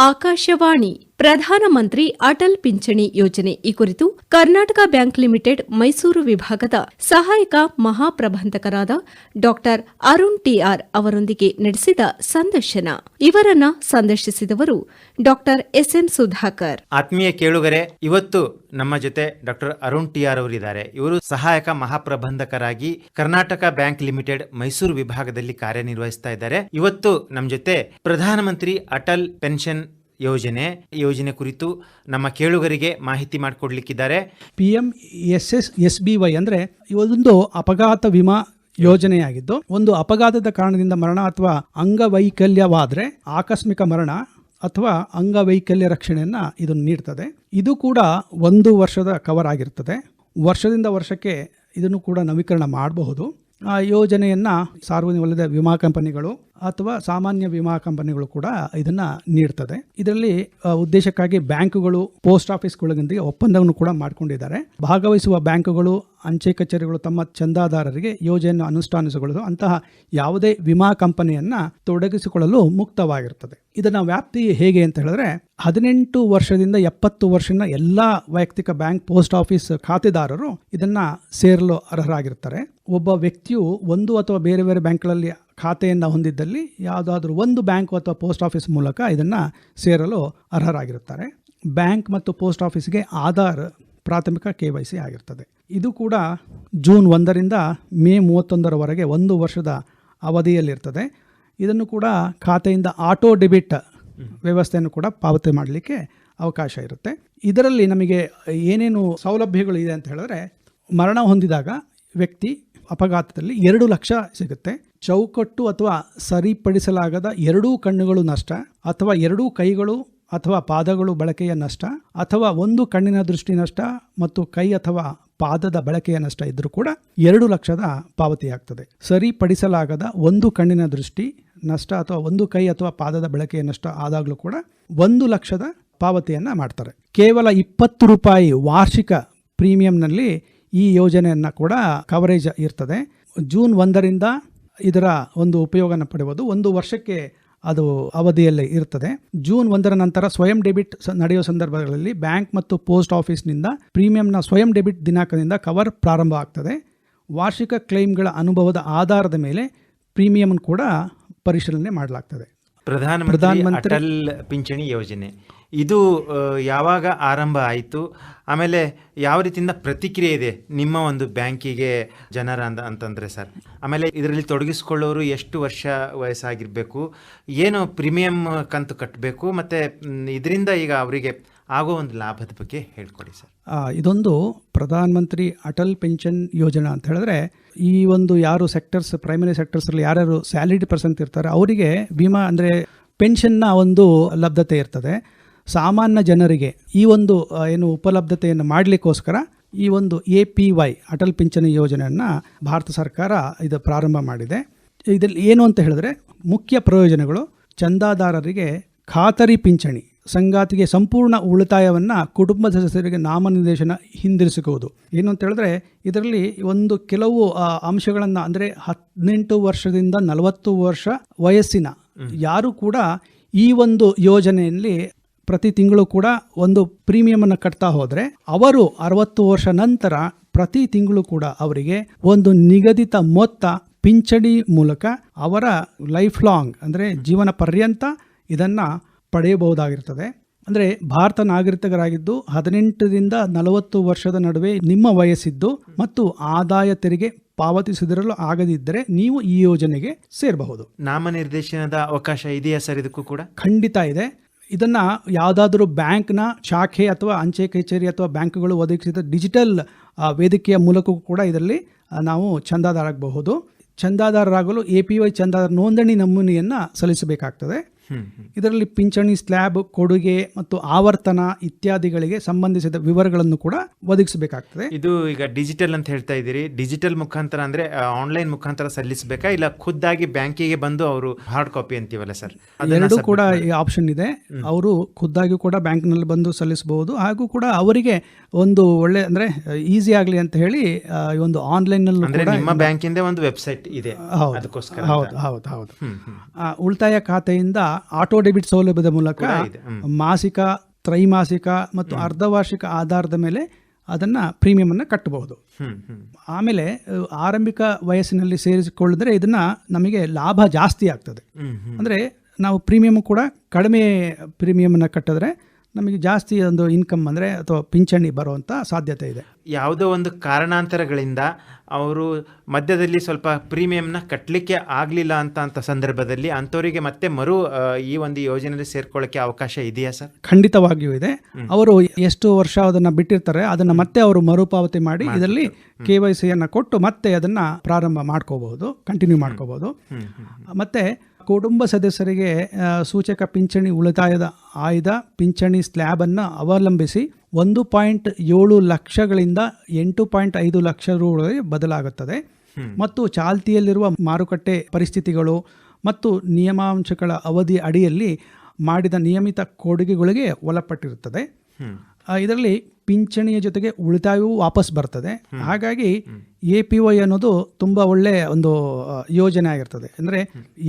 ಆಕಾಶವಾಣಿ ಪ್ರಧಾನಮಂತ್ರಿ ಅಟಲ್ ಪಿಂಚಣಿ ಯೋಜನೆ. ಈ ಕುರಿತು ಕರ್ನಾಟಕ ಬ್ಯಾಂಕ್ ಲಿಮಿಟೆಡ್, ಮೈಸೂರು ವಿಭಾಗದ ಸಹಾಯಕ ಮಹಾಪ್ರಬಂಧಕರಾದ ಡಾ ಅರುಣ್ ಟಿಆರ್ ಅವರೊಂದಿಗೆ ನಡೆಸಿದ ಸಂದರ್ಶನ. ಇವರನ್ನ ಸಂದರ್ಶಿಸಿದವರು ಡಾ ಎಸ್ಎಂ ಸುಧಾಕರ್. ಆತ್ಮೀಯ ಕೇಳುಗರೆ, ಇವತ್ತು ನಮ್ಮ ಜೊತೆ ಡಾಕ್ಟರ್ ಅರುಣ್ ಟಿಆರ್ ಅವರಿದ್ದಾರೆ. ಇವರು ಸಹಾಯಕ ಮಹಾಪ್ರಬಂಧಕರಾಗಿ ಕರ್ನಾಟಕ ಬ್ಯಾಂಕ್ ಲಿಮಿಟೆಡ್, ಮೈಸೂರು ವಿಭಾಗದಲ್ಲಿ ಕಾರ್ಯನಿರ್ವಹಿಸ್ತಾ ಇದ್ದಾರೆ. ಇವತ್ತು ನಮ್ಮ ಜೊತೆ ಪ್ರಧಾನಮಂತ್ರಿ ಅಟಲ್ ಪೆನ್ಷನ್ ಯೋಜನೆ. ಯೋಜನೆ ಕುರಿತು ನಮ್ಮ ಕೇಳುಗರಿಗೆ ಮಾಹಿತಿ ಮಾಡಿಕೊಡ್ಲಿಕ್ಕಿದ್ದಾರೆ. P M S S S B Y ಅಂದರೆ ಇವೊಂದು ಅಪಘಾತ ವಿಮಾ ಯೋಜನೆಯಾಗಿದ್ದು, ಒಂದು ಅಪಘಾತದ ಕಾರಣದಿಂದ ಮರಣ ಅಥವಾ ಅಂಗವೈಕಲ್ಯವಾದರೆ ಆಕಸ್ಮಿಕ ಮರಣ ಅಥವಾ ಅಂಗವೈಕಲ್ಯ ರಕ್ಷಣೆಯನ್ನು ಇದು ನೀಡ್ತದೆ. ಇದು ಕೂಡ ಒಂದು ವರ್ಷದ ಕವರ್ ಆಗಿರ್ತದೆ. ವರ್ಷದಿಂದ ವರ್ಷಕ್ಕೆ ಇದನ್ನು ಕೂಡ ನವೀಕರಣ ಮಾಡಬಹುದು. ಆ ಯೋಜನೆಯನ್ನು ಸಾರ್ವಜನಿಕ ವಿಮಾ ಕಂಪನಿಗಳು ಅಥವಾ ಸಾಮಾನ್ಯ ವಿಮಾ ಕಂಪನಿಗಳು ಕೂಡ ಇದನ್ನ ನೀಡ್ತದೆ. ಇದರಲ್ಲಿ ಉದ್ದೇಶಕ್ಕಾಗಿ ಬ್ಯಾಂಕುಗಳು, ಪೋಸ್ಟ್ ಆಫೀಸ್ಗಳೊಂದಿಗೆ ಒಪ್ಪಂದವನ್ನು ಕೂಡ ಮಾಡಿಕೊಂಡಿದ್ದಾರೆ. ಭಾಗವಹಿಸುವ ಬ್ಯಾಂಕುಗಳು, ಅಂಚೆ ಕಚೇರಿಗಳು ತಮ್ಮ ಚಂದಾದಾರರಿಗೆ ಯೋಜನೆಯನ್ನು ಅನುಷ್ಠಾನಿಸಿಕೊಳ್ಳಲು ಅಂತಹ ಯಾವುದೇ ವಿಮಾ ಕಂಪನಿಯನ್ನ ತೊಡಗಿಸಿಕೊಳ್ಳಲು ಮುಕ್ತವಾಗಿರ್ತದೆ. ಇದನ್ನ ವ್ಯಾಪ್ತಿ ಹೇಗೆ ಅಂತ ಹೇಳಿದ್ರೆ, ಹದಿನೆಂಟು ವರ್ಷದಿಂದ ಎಪ್ಪತ್ತು ವರ್ಷದ ಎಲ್ಲ ವೈಯಕ್ತಿಕ ಬ್ಯಾಂಕ್ ಪೋಸ್ಟ್ ಆಫೀಸ್ ಖಾತೆದಾರರು ಇದನ್ನ ಸೇರಲು ಅರ್ಹರಾಗಿರ್ತಾರೆ. ಒಬ್ಬ ವ್ಯಕ್ತಿಯು ಒಂದು ಅಥವಾ ಬೇರೆ ಬೇರೆ ಬ್ಯಾಂಕ್ಗಳಲ್ಲಿ ಖಾತೆಯನ್ನು ಹೊಂದಿದ್ದಲ್ಲಿ ಯಾವುದಾದ್ರೂ ಒಂದು ಬ್ಯಾಂಕ್ ಅಥವಾ ಪೋಸ್ಟ್ ಆಫೀಸ್ ಮೂಲಕ ಇದನ್ನು ಸೇರಲು ಅರ್ಹರಾಗಿರುತ್ತಾರೆ. ಬ್ಯಾಂಕ್ ಮತ್ತು ಪೋಸ್ಟ್ ಆಫೀಸ್ಗೆ ಆಧಾರ್ ಪ್ರಾಥಮಿಕ ಕೆ ವೈ ಸಿ ಆಗಿರ್ತದೆ. ಇದು ಕೂಡ ಜೂನ್ ಒಂದರಿಂದ ಮೇ ಮೂವತ್ತೊಂದರವರೆಗೆ ಒಂದು ವರ್ಷದ ಅವಧಿಯಲ್ಲಿರ್ತದೆ. ಇದನ್ನು ಕೂಡ ಖಾತೆಯಿಂದ ಆಟೋ ಡೆಬಿಟ್ ವ್ಯವಸ್ಥೆಯನ್ನು ಕೂಡ ಪಾವತಿ ಮಾಡಲಿಕ್ಕೆ ಅವಕಾಶ ಇರುತ್ತೆ. ಇದರಲ್ಲಿ ನಮಗೆ ಏನೇನು ಸೌಲಭ್ಯಗಳು ಇದೆ ಅಂತ ಹೇಳಿದ್ರೆ, ಮರಣ ಹೊಂದಿದಾಗ ವ್ಯಕ್ತಿ ಅಪಘಾತದಲ್ಲಿ ಎರಡು ಲಕ್ಷ ಸಿಗುತ್ತೆ. ಚೌಕಟ್ಟು ಅಥವಾ ಸರಿಪಡಿಸಲಾಗದ ಎರಡೂ ಕಣ್ಣುಗಳು ನಷ್ಟ, ಅಥವಾ ಎರಡೂ ಕೈಗಳು ಅಥವಾ ಪಾದಗಳು ಬಳಕೆಯ ನಷ್ಟ, ಅಥವಾ ಒಂದು ಕಣ್ಣಿನ ದೃಷ್ಟಿ ನಷ್ಟ ಮತ್ತು ಕೈ ಅಥವಾ ಪಾದದ ಬಳಕೆಯ ನಷ್ಟ ಇದ್ದರೂ ಕೂಡ ಎರಡು ಲಕ್ಷದ ಪಾವತಿಯಾಗ್ತದೆ. ಸರಿಪಡಿಸಲಾಗದ ಒಂದು ಕಣ್ಣಿನ ದೃಷ್ಟಿ ನಷ್ಟ ಅಥವಾ ಒಂದು ಕೈ ಅಥವಾ ಪಾದದ ಬಳಕೆಯ ನಷ್ಟ ಆದಾಗಲೂ ಕೂಡ ಒಂದು ಲಕ್ಷದ ಪಾವತಿಯನ್ನು ಮಾಡ್ತಾರೆ. ಕೇವಲ ಇಪ್ಪತ್ತು ರೂಪಾಯಿ ವಾರ್ಷಿಕ ಪ್ರೀಮಿಯಂನಲ್ಲಿ ಈ ಯೋಜನೆಯನ್ನು ಕೂಡ ಕವರೇಜ್ ಇರ್ತದೆ. ಜೂನ್ ಒಂದರಿಂದ ಇದರ ಒಂದು ಉಪಯೋಗನ ಪಡೆಯಬಹುದು ಒಂದು ವರ್ಷಕ್ಕೆ ಅದು ಅವಧಿಯಲ್ಲಿ ಇರ್ತದೆ. ಜೂನ್ ಒಂದರ ನಂತರ ಸ್ವಯಂ ಡೆಬಿಟ್ ನಡೆಯುವ ಸಂದರ್ಭಗಳಲ್ಲಿ ಬ್ಯಾಂಕ್ ಮತ್ತು ಪೋಸ್ಟ್ ಆಫೀಸ್ನಿಂದ ಪ್ರೀಮಿಯಂನ ಸ್ವಯಂ ಡೆಬಿಟ್ ದಿನಾಂಕದಿಂದ ಕವರ್ ಪ್ರಾರಂಭ ಆಗ್ತದೆ. ವಾರ್ಷಿಕ ಕ್ಲೈಮ್ಗಳ ಅನುಭವದ ಆಧಾರದ ಮೇಲೆ ಪ್ರೀಮಿಯಂ ಕೂಡ ಪರಿಶೀಲನೆ ಮಾಡಲಾಗ್ತದೆ. ಪ್ರಧಾನಮಂತ್ರಿ ಪ್ರಧಾನಮಂತ್ರಿ- ಅಟಲ್ ಪಿಂಚಣಿ ಯೋಜನೆ. ಇದು ಯಾವಾಗ ಆರಂಭ ಆಯಿತು? ಆಮೇಲೆ ಯಾವ ರೀತಿಯಿಂದ ಪ್ರತಿಕ್ರಿಯೆ ಇದೆ ನಿಮ್ಮ ಒಂದು ಬ್ಯಾಂಕಿಗೆ ಜನರ ಅಂದ ಅಂತಂದ್ರೆ ಸರ್? ಆಮೇಲೆ ಇದರಲ್ಲಿ ತೊಡಗಿಸ್ಕೊಳ್ಳೋರು ಎಷ್ಟು ವರ್ಷ ವಯಸ್ಸಾಗಿರಬೇಕು? ಏನು ಪ್ರೀಮಿಯಂ ಕಂತು ಕಟ್ಟಬೇಕು ಮತ್ತು ಇದರಿಂದ ಈಗ ಅವರಿಗೆ ಆಗೋ ಒಂದು ಲಾಭದ ಬಗ್ಗೆ ಹೇಳ್ಕೊಡಿ ಸರ್. ಇದೊಂದು ಪ್ರಧಾನ ಮಂತ್ರಿ ಅಟಲ್ ಪೆನ್ಷನ್ ಯೋಜನಾ ಅಂತ ಹೇಳಿದ್ರೆ, ಈ ಒಂದು ಯಾರು ಸೆಕ್ಟರ್ಸ್ ಪ್ರೈಮರಿ ಸೆಕ್ಟರ್ಸಲ್ಲಿ ಯಾರ್ಯಾರು ಸ್ಯಾಲರಿಡ್ ಪರ್ಸೆಂಟ್ ಇರ್ತಾರೆ, ಅವರಿಗೆ ವಿಮಾ ಅಂದರೆ ಪೆನ್ಷನ್ನ ಒಂದು ಲಭ್ಯತೆ ಇರ್ತದೆ. ಸಾಮಾನ್ಯ ಜನರಿಗೆ ಈ ಒಂದು ಏನು ಉಪಲಬ್ಧತೆಯನ್ನು ಮಾಡಲಿಕ್ಕೋಸ್ಕರ ಈ ಒಂದು ಎ ಪಿ ವೈ ಅಟಲ್ ಪಿಂಚಣಿ ಯೋಜನೆಯನ್ನು ಭಾರತ ಸರ್ಕಾರ ಇದು ಪ್ರಾರಂಭ ಮಾಡಿದೆ. ಇದರಲ್ಲಿ ಏನು ಅಂತ ಹೇಳಿದ್ರೆ, ಮುಖ್ಯ ಪ್ರಯೋಜನಗಳು ಚಂದಾದಾರರಿಗೆ ಖಾತರಿ ಪಿಂಚಣಿ. ಸಂಗಾತಿಗೆ ಸಂಪೂರ್ಣ ಉಳಿತಾಯವನ್ನು ಕುಟುಂಬ ಸದಸ್ಯರಿಗೆ ನಾಮನಿರ್ದೇಶನ ಹಿಂದಿರಿಸಿಕೊಳ್ಳುವುದು ಏನು ಅಂತ ಹೇಳಿದ್ರೆ ಇದರಲ್ಲಿ ಒಂದು ಕೆಲವು ಅಂಶಗಳನ್ನು ಅಂದರೆ ಹದಿನೆಂಟು ವರ್ಷದಿಂದ ನಲವತ್ತು ವರ್ಷ ವಯಸ್ಸಿನ ಯಾರು ಕೂಡ ಈ ಒಂದು ಯೋಜನೆಯಲ್ಲಿ ಪ್ರತಿ ತಿಂಗಳು ಕೂಡ ಒಂದು ಪ್ರೀಮಿಯಮನ್ನು ಕಟ್ತಾ ಹೋದರೆ ಅವರು ಅರವತ್ತು ವರ್ಷ ನಂತರ ಪ್ರತಿ ತಿಂಗಳು ಕೂಡ ಅವರಿಗೆ ಒಂದು ನಿಗದಿತ ಮೊತ್ತ ಪಿಂಚಣಿ ಮೂಲಕ ಅವರ ಲೈಫ್ ಲಾಂಗ್ ಅಂದರೆ ಜೀವನ ಪರ್ಯಂತ ಇದನ್ನು ಪಡೆಯಬಹುದಾಗಿರ್ತದೆ. ಅಂದರೆ ಭಾರತ ನಾಗರಿಕರಾಗಿದ್ದು ಹದಿನೆಂಟರಿಂದ ನಲವತ್ತು ವರ್ಷದ ನಡುವೆ ನಿಮ್ಮ ವಯಸ್ಸಿದ್ದು ಮತ್ತು ಆದಾಯ ತೆರಿಗೆ ಪಾವತಿಸಿದಿರಲು ಆಗದಿದ್ದರೆ ನೀವು ಈ ಯೋಜನೆಗೆ ಸೇರಬಹುದು. ನಾಮನಿರ್ದೇಶನದ ಅವಕಾಶ ಇದೆಯಾ ಸರ್ ಇದಕ್ಕೂ ಕೂಡ? ಖಂಡಿತ ಇದೆ. ಇದನ್ನ ಯಾವುದಾದ್ರೂ ಬ್ಯಾಂಕ್ನ ಶಾಖೆ ಅಥವಾ ಅಂಚೆ ಕಚೇರಿ ಅಥವಾ ಬ್ಯಾಂಕ್ಗಳು ಒದಗಿಸಿದ ಡಿಜಿಟಲ್ ವೇದಿಕೆಯ ಮೂಲಕವೂ ಕೂಡ ಇದರಲ್ಲಿ ನಾವು ಚಂದಾದಾರಾಗಬಹುದು ಚಂದಾದಾರರಾಗಲು ಎ ಪಿ ವೈ ಚಂದಾದಾರ ನೋಂದಣಿ ನಮೂನೆಯನ್ನು ಸಲ್ಲಿಸಬೇಕಾಗ್ತದೆ. ಇದರಲ್ಲಿ ಪಿಂಚಣಿ ಸ್ಲ್ಯಾಬ್ ಕೊಡುಗೆ ಮತ್ತು ಆವರ್ತನ ಇತ್ಯಾದಿಗಳಿಗೆ ಸಂಬಂಧಿಸಿದ ವಿವರಗಳನ್ನು ಕೂಡ ಒದಗಿಸಬೇಕಾಗ್ತದೆ. ಇದು ಈಗ ಡಿಜಿಟಲ್ ಅಂತ ಹೇಳ್ತಾ ಇದ್ದೀರಿ. ಡಿಜಿಟಲ್ ಮುಖಾಂತರ ಅಂದ್ರೆ ಆನ್ಲೈನ್ ಮುಖಾಂತರ ಸಲ್ಲಿಸಬೇಕಾ? ಇಲ್ಲ ಖುದ್ದಾಗಿ ಬ್ಯಾಂಕಿಗೆ ಬಂದು ಅವರು ಹಾರ್ಡ್ ಕಾಪಿ ಅಂತೀವಲ್ಲ ಸರ್? ಎರಡೂ ಕೂಡ ಈ ಆಪ್ಷನ್ ಇದೆ. ಅವರು ಖುದ್ದಾಗಿ ಕೂಡ ಬ್ಯಾಂಕ್ನಲ್ಲಿ ಬಂದು ಸಲ್ಲಿಸಬಹುದು. ಹಾಗೂ ಕೂಡ ಅವರಿಗೆ ಒಂದು ಒಳ್ಳೆ ಅಂದ್ರೆ ಈಸಿ ಆಗಲಿ ಅಂತ ಹೇಳಿ ಒಂದು ಆನ್ಲೈನ್ ನಿಮ್ಮ ಬ್ಯಾಂಕಿಂದ ಒಂದು ವೆಬ್ಸೈಟ್ ಇದೆ. ಹೌದು. ಅದಕ್ಕೋಸ್ಕರ ಹೌದು ಹೌದು ಉಳಿತಾಯ ಖಾತೆಯಿಂದ ಆಟೋ ಡೆಬಿಟ್ ಸೌಲಭ್ಯದ ಮೂಲಕ. ಮಾಸಿಕ ತ್ರೈಮಾಸಿಕ ಮತ್ತು ಅರ್ಧವಾರ್ಷಿಕ ಆಧಾರದ ಮೇಲೆ ಅದನ್ನ ಪ್ರೀಮಿಯಂ ಅನ್ನ ಕಟ್ಟಬಹುದು ಆಮೇಲೆ ಆರಂಭಿಕ ವಯಸ್ಸಿನಲ್ಲಿ ಸೇರಿಸಿಕೊಳ್ಳಿದ್ರೆ ಇದನ್ನ ನಮಗೆ ಲಾಭ ಜಾಸ್ತಿ ಆಗ್ತದೆ. ಅಂದರೆ ನಾವು ಪ್ರೀಮಿಯಂ ಕೂಡ ಕಡಿಮೆ ಪ್ರೀಮಿಯಂ ಅನ್ನ ಕಟ್ಟಿದ್ರೆ ನಮಗೆ ಜಾಸ್ತಿ ಒಂದು ಇನ್ಕಮ್ ಅಂದರೆ ಅಥವಾ ಪಿಂಚಣಿ ಬರುವಂಥ ಸಾಧ್ಯತೆ ಇದೆ. ಯಾವುದೋ ಒಂದು ಕಾರಣಾಂತರಗಳಿಂದ ಅವರು ಮಧ್ಯದಲ್ಲಿ ಸ್ವಲ್ಪ ಪ್ರೀಮಿಯಂನ ಕಟ್ಟಲಿಕ್ಕೆ ಆಗಲಿಲ್ಲ ಅಂತ ಅಂತ ಸಂದರ್ಭದಲ್ಲಿ ಅಂಥವರಿಗೆ ಮತ್ತೆ ಮರು ಈ ಒಂದು ಯೋಜನೆಯಲ್ಲಿ ಸೇರ್ಕೊಳ್ಳೋಕ್ಕೆ ಅವಕಾಶ ಇದೆಯಾ ಸರ್? ಖಂಡಿತವಾಗಿಯೂ ಇದೆ. ಅವರು ಎಷ್ಟು ವರ್ಷ ಅದನ್ನು ಬಿಟ್ಟಿರ್ತಾರೆ ಅದನ್ನು ಮತ್ತೆ ಅವರು ಮರುಪಾವತಿ ಮಾಡಿ ಇದರಲ್ಲಿ ಕೆ ವೈ ಸಿಯನ್ನು ಕೊಟ್ಟು ಮತ್ತೆ ಅದನ್ನು ಪ್ರಾರಂಭ ಮಾಡ್ಕೋಬಹುದು ಕಂಟಿನ್ಯೂ ಮಾಡ್ಕೋಬಹುದು. ಮತ್ತೆ ಕುಟುಂಬ ಸದಸ್ಯರಿಗೆ ಸೂಚಕ ಪಿಂಚಣಿ ಉಳಿತಾಯದ ಆಯ್ದ ಪಿಂಚಣಿ ಸ್ಲ್ಯಾಬನ್ನು ಅವಲಂಬಿಸಿ ಒಂದು ಪಾಯಿಂಟ್ ಏಳು ಲಕ್ಷಗಳಿಂದ ಎಂಟು ಪಾಯಿಂಟ್ ಐದು ಲಕ್ಷ ರೂಗಳಿಗೆ ಬದಲಾಗುತ್ತದೆ. ಮತ್ತು ಚಾಲ್ತಿಯಲ್ಲಿರುವ ಮಾರುಕಟ್ಟೆ ಪರಿಸ್ಥಿತಿಗಳು ಮತ್ತು ನಿಯಮಾಂಶಗಳ ಅವಧಿ ಅಡಿಯಲ್ಲಿ ಮಾಡಿದ ನಿಯಮಿತ ಕೊಡುಗೆಗಳಿಗೆ ಒಳಪಟ್ಟಿರುತ್ತದೆ. ಇದರಲ್ಲಿ ಪಿಂಚಣಿಯ ಜೊತೆಗೆ ಉಳಿತಾಯವೂ ವಾಪಸ್ ಬರ್ತದೆ. ಹಾಗಾಗಿ ಎ ಪಿ ವೈ ಅನ್ನೋದು ತುಂಬ ಒಳ್ಳೆಯ ಒಂದು ಯೋಜನೆ ಆಗಿರ್ತದೆ. ಅಂದರೆ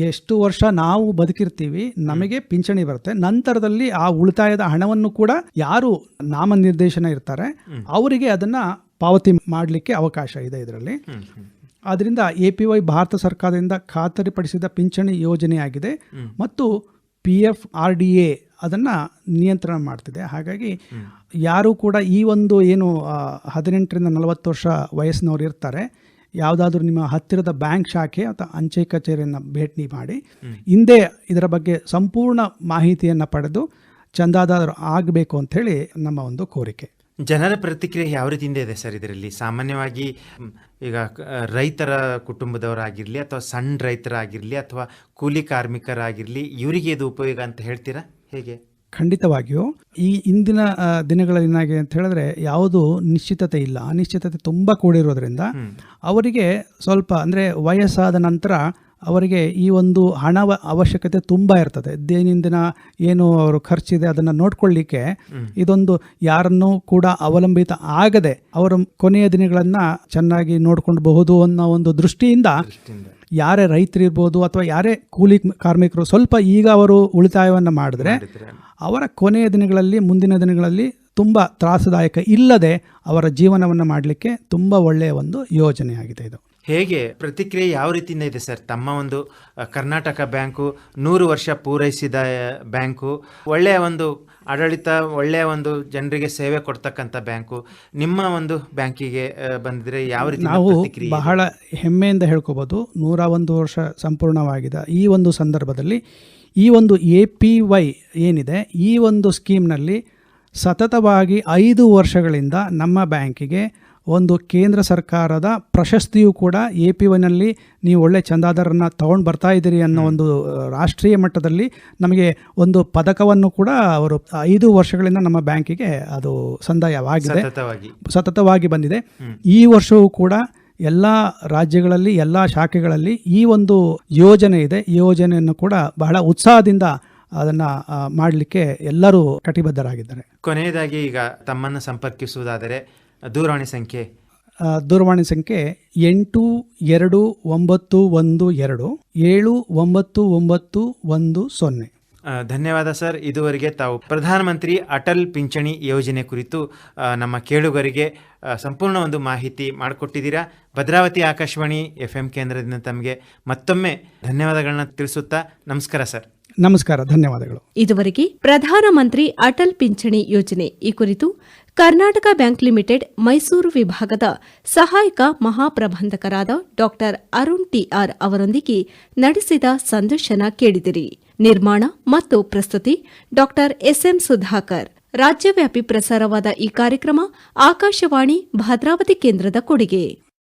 ಎಷ್ಟು ವರ್ಷ ನಾವು ಬದುಕಿರ್ತೀವಿ ನಮಗೆ ಪಿಂಚಣಿ ಬರುತ್ತೆ. ನಂತರದಲ್ಲಿ ಆ ಉಳಿತಾಯದ ಹಣವನ್ನು ಕೂಡ ಯಾರು ನಾಮನಿರ್ದೇಶನ ಇರ್ತಾರೆ ಅವರಿಗೆ ಅದನ್ನ ಪಾವತಿ ಮಾಡಲಿಕ್ಕೆ ಅವಕಾಶ ಇದೆ ಇದರಲ್ಲಿ. ಆದ್ದರಿಂದ ಎ ಪಿ ವೈ ಭಾರತ ಸರ್ಕಾರದಿಂದ ಖಾತರಿಪಡಿಸಿದ ಪಿಂಚಣಿ ಯೋಜನೆಯಾಗಿದೆ. ಮತ್ತು P F R D A ಅದನ್ನು ನಿಯಂತ್ರಣ ಮಾಡ್ತಿದೆ. ಹಾಗಾಗಿ ಯಾರು ಕೂಡ ಈ ಒಂದು ಏನು ಹದಿನೆಂಟರಿಂದ ನಲವತ್ತು ವರ್ಷ ವಯಸ್ಸಿನವ್ರು ಇರ್ತಾರೆ. ಯಾವುದಾದ್ರೂ ನಿಮ್ಮ ಹತ್ತಿರದ ಬ್ಯಾಂಕ್ ಶಾಖೆ ಅಥವಾ ಅಂಚೆ ಕಚೇರಿಯನ್ನು ಭೇಟಿ ಮಾಡಿ. ಹಿಂದೆ ಇದರ ಬಗ್ಗೆ ಸಂಪೂರ್ಣ ಮಾಹಿತಿಯನ್ನು ಪಡೆದು ಚಂದಾದಾರರು ಆಗಬೇಕು ಅಂಥೇಳಿ ನಮ್ಮ ಒಂದು ಕೋರಿಕೆ. ಜನರ ಪ್ರತಿಕ್ರಿಯೆ ಯಾವ ರೀತಿಯಿಂದ ಇದೆ ಸರ್ ಇದರಲ್ಲಿ? ಸಾಮಾನ್ಯವಾಗಿ ಈಗ ರೈತರ ಕುಟುಂಬದವರಾಗಿರಲಿ ಅಥವಾ ಸಣ್ಣ ರೈತರಾಗಿರಲಿ ಅಥವಾ ಕೂಲಿ ಕಾರ್ಮಿಕರಾಗಿರಲಿ ಇವರಿಗೆ ಇದು ಉಪಯೋಗ ಅಂತ ಹೇಳ್ತೀರಾ? ಹೇಗೆ? ಖಂಡಿತವಾಗಿಯೂ. ಈ ಇಂದಿನ ದಿನಗಳಲ್ಲಿ ಏನಾಗಿದೆ ಅಂತ ಹೇಳಿದ್ರೆ ಯಾವುದು ನಿಶ್ಚಿತತೆ ಇಲ್ಲ. ಅನಿಶ್ಚಿತತೆ ತುಂಬ ಕೂಡಿರೋದ್ರಿಂದ ಅವರಿಗೆ ಸ್ವಲ್ಪ ಅಂದರೆ ವಯಸ್ಸಾದ ನಂತರ ಅವರಿಗೆ ಈ ಒಂದು ಹಣವ ಅವಶ್ಯಕತೆ ತುಂಬ ಇರ್ತದೆ. ದೈನಂದಿನ ಏನು ಅವರು ಖರ್ಚಿದೆ ಅದನ್ನು ನೋಡ್ಕೊಳ್ಳಿಕ್ಕೆ ಇದೊಂದು ಯಾರನ್ನೂ ಕೂಡ ಅವಲಂಬಿತ ಆಗದೆ ಅವರ ಕೊನೆಯ ದಿನಗಳನ್ನು ಚೆನ್ನಾಗಿ ನೋಡ್ಕೊಳ್ಬಹುದು ಅನ್ನೋ ಒಂದು ದೃಷ್ಟಿಯಿಂದ ಯಾರೇ ರೈತರಿರ್ಬೋದು ಅಥವಾ ಯಾರೇ ಕೂಲಿ ಕಾರ್ಮಿಕರು ಸ್ವಲ್ಪ ಈಗ ಅವರು ಉಳಿತಾಯವನ್ನು ಮಾಡಿದ್ರೆ. ಅವರ ಕೊನೆಯ ದಿನಗಳಲ್ಲಿ ಮುಂದಿನ ದಿನಗಳಲ್ಲಿ ತುಂಬ ತ್ರಾಸದಾಯಕ ಇಲ್ಲದೆ ಅವರ ಜೀವನವನ್ನು ಮಾಡಲಿಕ್ಕೆ ತುಂಬ ಒಳ್ಳೆಯ ಒಂದು ಯೋಜನೆಯಾಗಿದೆ ಇದು. ಹೇಗೆ ಪ್ರತಿಕ್ರಿಯೆ ಯಾವ ರೀತಿಯಿಂದ ಇದೆ ಸರ್? ತಮ್ಮ ಒಂದು ಕರ್ನಾಟಕ ಬ್ಯಾಂಕು ನೂರು ವರ್ಷ ಪೂರೈಸಿದ ಬ್ಯಾಂಕು ಒಳ್ಳೆಯ ಒಂದು ಆಡಳಿತ ಒಳ್ಳೆಯ ಒಂದು ಜನರಿಗೆ ಸೇವೆ ಕೊಡ್ತಕ್ಕಂಥ ಬ್ಯಾಂಕು ನಿಮ್ಮ ಒಂದು ಬ್ಯಾಂಕಿಗೆ ಬಂದಿದ್ರೆ ಯಾವ ರೀತಿ ನಾವು ಬಹಳ ಹೆಮ್ಮೆಯಿಂದ ಹೇಳ್ಕೋಬೋದು. ನೂರ ಒಂದು ವರ್ಷ ಸಂಪೂರ್ಣವಾಗಿದೆ ಈ ಒಂದು ಸಂದರ್ಭದಲ್ಲಿ ಈ ಒಂದು ಎ ಪಿ ವೈ ಏನಿದೆ ಈ ಒಂದು ಸ್ಕೀಮ್ನಲ್ಲಿ ಸತತವಾಗಿ ಐದು ವರ್ಷಗಳಿಂದ ನಮ್ಮ ಬ್ಯಾಂಕಿಗೆ ಒಂದು ಕೇಂದ್ರ ಸರ್ಕಾರದ ಪ್ರಶಸ್ತಿಯೂ ಕೂಡ ಎ ಪಿ ಒನಲ್ಲಿ ನೀವು ಒಳ್ಳೆ ಚಂದಾದಾರನ್ನು ತಗೊಂಡು ಬರ್ತಾ ಇದ್ದೀರಿ ಅನ್ನೋ ಒಂದು ರಾಷ್ಟ್ರೀಯ ಮಟ್ಟದಲ್ಲಿ ನಮಗೆ ಒಂದು ಪದಕವನ್ನು ಕೂಡ ಅವರು ಐದು ವರ್ಷಗಳಿಂದ ನಮ್ಮ ಬ್ಯಾಂಕಿಗೆ ಅದು ಸಂದಾಯವಾಗಿದೆ. ಸತತವಾಗಿ. ಸತತವಾಗಿ ಬಂದಿದೆ. ಈ ವರ್ಷವೂ ಕೂಡ ಎಲ್ಲ ರಾಜ್ಯಗಳಲ್ಲಿ ಎಲ್ಲ ಶಾಖೆಗಳಲ್ಲಿ ಈ ಒಂದು ಯೋಜನೆ ಇದೆ. ಈ ಯೋಜನೆಯನ್ನು ಕೂಡ ಬಹಳ ಉತ್ಸಾಹದಿಂದ ಅದನ್ನು ಮಾಡಲಿಕ್ಕೆ ಎಲ್ಲರೂ ಕಟಿಬದ್ಧರಾಗಿದ್ದಾರೆ. ಕೊನೆಯದಾಗಿ ಈಗ ತಮ್ಮನ್ನು ಸಂಪರ್ಕಿಸುವುದಾದರೆ ದೂರವಾಣಿ ಸಂಖ್ಯೆ? ದೂರವಾಣಿ ಸಂಖ್ಯೆ ಎಂಟು ಎರಡು ಒಂಬತ್ತು ಒಂದು ಎರಡು ಏಳು ಒಂಬತ್ತು ಒಂಬತ್ತು ಒಂದು ಸೊನ್ನೆ. ಧನ್ಯವಾದ ಸರ್. ಇದುವರೆಗೆ ತಾವು ಪ್ರಧಾನಮಂತ್ರಿ ಅಟಲ್ ಪಿಂಚಣಿ ಯೋಜನೆ ಕುರಿತು ನಮ್ಮ ಕೇಳುಗರಿಗೆ ಸಂಪೂರ್ಣ ಒಂದು ಮಾಹಿತಿ ಮಾಡಿಕೊಟ್ಟಿದ್ದೀರಾ? ಭದ್ರಾವತಿ ಆಕಾಶವಾಣಿ ಎಫ್ ಎಂ ಕೇಂದ್ರದಿಂದ ತಮಗೆ ಮತ್ತೊಮ್ಮೆ ಧನ್ಯವಾದಗಳನ್ನ ತಿಳಿಸುತ್ತಾ ನಮಸ್ಕಾರ ಸರ್. ನಮಸ್ಕಾರ ಧನ್ಯವಾದಗಳು. ಇದುವರೆಗೆ ಪ್ರಧಾನಮಂತ್ರಿ ಅಟಲ್ ಪಿಂಚಣಿ ಯೋಜನೆ ಈ ಕುರಿತು ಕರ್ನಾಟಕ ಬ್ಯಾಂಕ್ ಲಿಮಿಟೆಡ್ ಮೈಸೂರು ವಿಭಾಗದ ಸಹಾಯಕ ಮಹಾಪ್ರಬಂಧಕರಾದ ಡಾ ಅರುಣ್ ಟಿಆರ್ ಅವರೊಂದಿಗೆ ನಡೆಸಿದ ಸಂದರ್ಶನ ಕೇಳಿದಿರಿ. ನಿರ್ಮಾಣ ಮತ್ತು ಪ್ರಸ್ತುತಿ ಡಾ ಎಸ್ಎಂ ಸುಧಾಕರ್. ರಾಜ್ಯವ್ಯಾಪಿ ಪ್ರಸಾರವಾದ ಈ ಕಾರ್ಯಕ್ರಮ ಆಕಾಶವಾಣಿ ಭದ್ರಾವತಿ ಕೇಂದ್ರದ ಕೊಡುಗೆ.